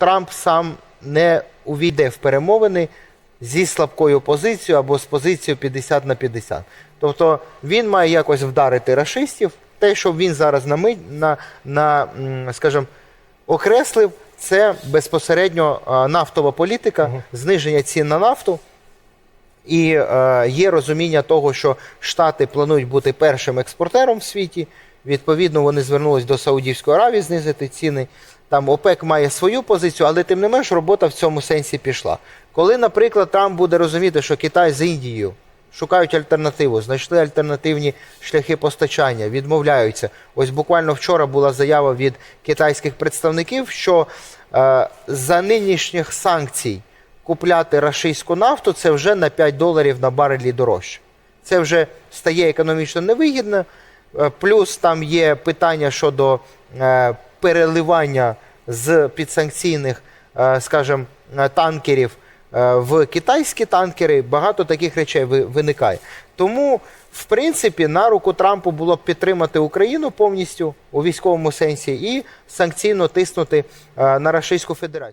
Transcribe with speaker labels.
Speaker 1: Трамп сам не увійде в перемовини зі слабкою позицією або з позицією 50 на 50. Тобто він має якось вдарити рашистів. Те, що він зараз на, на, на скажімо, окреслив, це безпосередньо нафтова політика, зниження цін на нафту. І е, є розуміння того, що Штати планують бути першим експортером в світі. Відповідно, вони звернулись до Саудівської Аравії знизити ціни. Там ОПЕК має свою позицію, але тим не менш робота в цьому сенсі пішла. Коли, наприклад, Трамп буде розуміти, що Китай з Індією шукають альтернативу, знайшли альтернативні шляхи постачання, відмовляються. Ось буквально вчора була заява від китайських представників, що е, за нинішніх санкцій купляти рашистську нафту це вже на 5 доларів на барелі дорожче. Це вже стає економічно невигідно. Е, Плюс там є питання щодо е, переливання з підсанкційних, е, скажімо, танкерів в китайські танкери. Багато таких речей виникає. Тому, в принципі, на руку Трампу було б підтримати Україну повністю у військовому сенсі і санкційно тиснути на Російську Федерацію.